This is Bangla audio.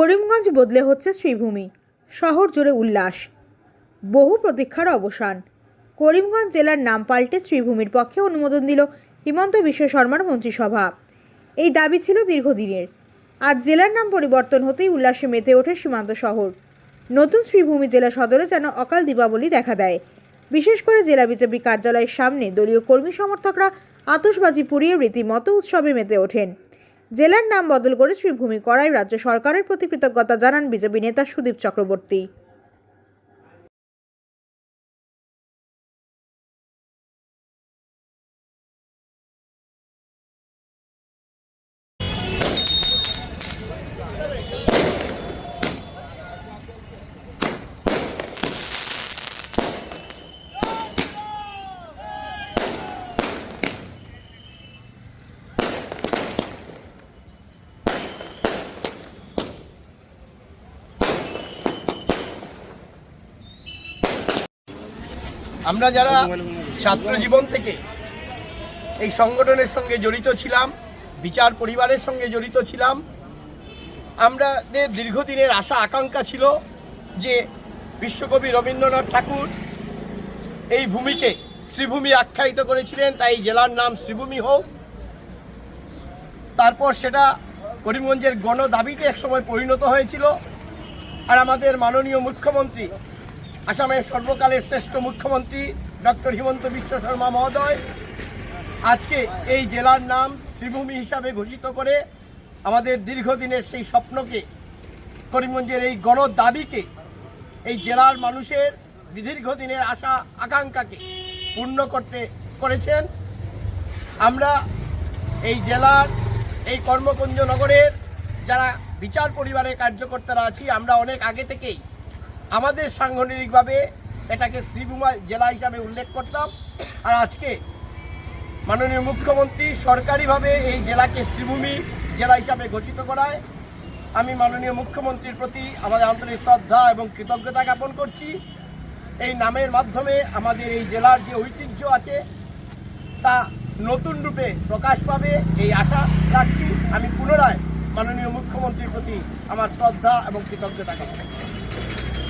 করিমগঞ্জ বদলে হচ্ছে শ্রীভূমি। শহর জুড়ে উল্লাস। বহু প্রতীক্ষার অবসান। করিমগঞ্জ জেলার নাম পাল্টে শ্রীভূমির পক্ষে অনুমোদন দিল হিমন্ত বিশ্ব শর্মার মন্ত্রিসভা। এই দাবি ছিল দীর্ঘদিনের। আজ জেলার নাম পরিবর্তন হতেই উল্লাসে মেতে ওঠে সীমান্ত শহর। নতুন শ্রীভূমি জেলা সদরে যেন অকাল দীপাবলি দেখা দেয়। বিশেষ করে জেলা বিজেপি কার্যালয়ের সামনে দলীয় কর্মী সমর্থকরা আতশবাজি পুড়িয়ে রীতিমতো উৎসবে মেতে ওঠেন। জেলার নাম বদল করে শ্রীভূমি করায় রাজ্য সরকারের প্রতি কৃতজ্ঞতা জানান বিজেপি নেতা সুদীপ চক্রবর্তী। আমরা যারা ছাত্র জীবন থেকে এই সংগঠনের সঙ্গে জড়িত ছিলাম, বিচার পরিবারের সঙ্গে জড়িত ছিলাম আমাদের দীর্ঘদিনের আশা, আকাঙ্ক্ষা ছিল যে বিশ্বকবি রবীন্দ্রনাথ ঠাকুর এই ভূমিকে শ্রীভূমি আখ্যায়িত করেছিলেন, তাই জেলার নাম শ্রীভূমি হোক। তারপর সেটা করিমগঞ্জের গণ দাবিতে একসময় পরিণত হয়েছিল। আর আমাদের মাননীয় মুখ্যমন্ত্রী আসামের সর্বকালের শ্রেষ্ঠ মুখ্যমন্ত্রী ডক্টর হিমন্ত বিশ্ব শর্মা মহোদয়। আজকে এই জেলার নাম শ্রীভূমি হিসাবে ঘোষিত করে আমাদের দীর্ঘদিনের সেই স্বপ্নকে, করিমগঞ্জের এই গণ দাবিকে এই জেলার মানুষের দীর্ঘদিনের আশা, আকাঙ্ক্ষাকে পূর্ণ করতে করেছেন। আমরা এই জেলার এই কর্মকুঞ্জ নগরের যারা বিচার পরিবারের কার্যকর্তারা আছি, আমরা অনেক আগে থেকেই আমাদের সাংগঠনিকভাবে এটাকে শ্রীভূমা জেলা হিসাবে উল্লেখ করতাম। আর আজকে মাননীয় মুখ্যমন্ত্রী সরকারিভাবে এই জেলাকে শ্রীভূমি জেলা হিসাবে ঘোষিত করায়। আমি মাননীয় মুখ্যমন্ত্রীর প্রতি আমাদের আন্তরিক শ্রদ্ধা এবং কৃতজ্ঞতা জ্ঞাপন করছি। এই নামের মাধ্যমে আমাদের এই জেলার যে ঐতিহ্য আছে, তা নতুন রূপে প্রকাশ পাবে এই আশা রাখছি। আমি পুনরায় মাননীয় মুখ্যমন্ত্রীর প্রতি আমার শ্রদ্ধা এবং কৃতজ্ঞতা জ্ঞাপন।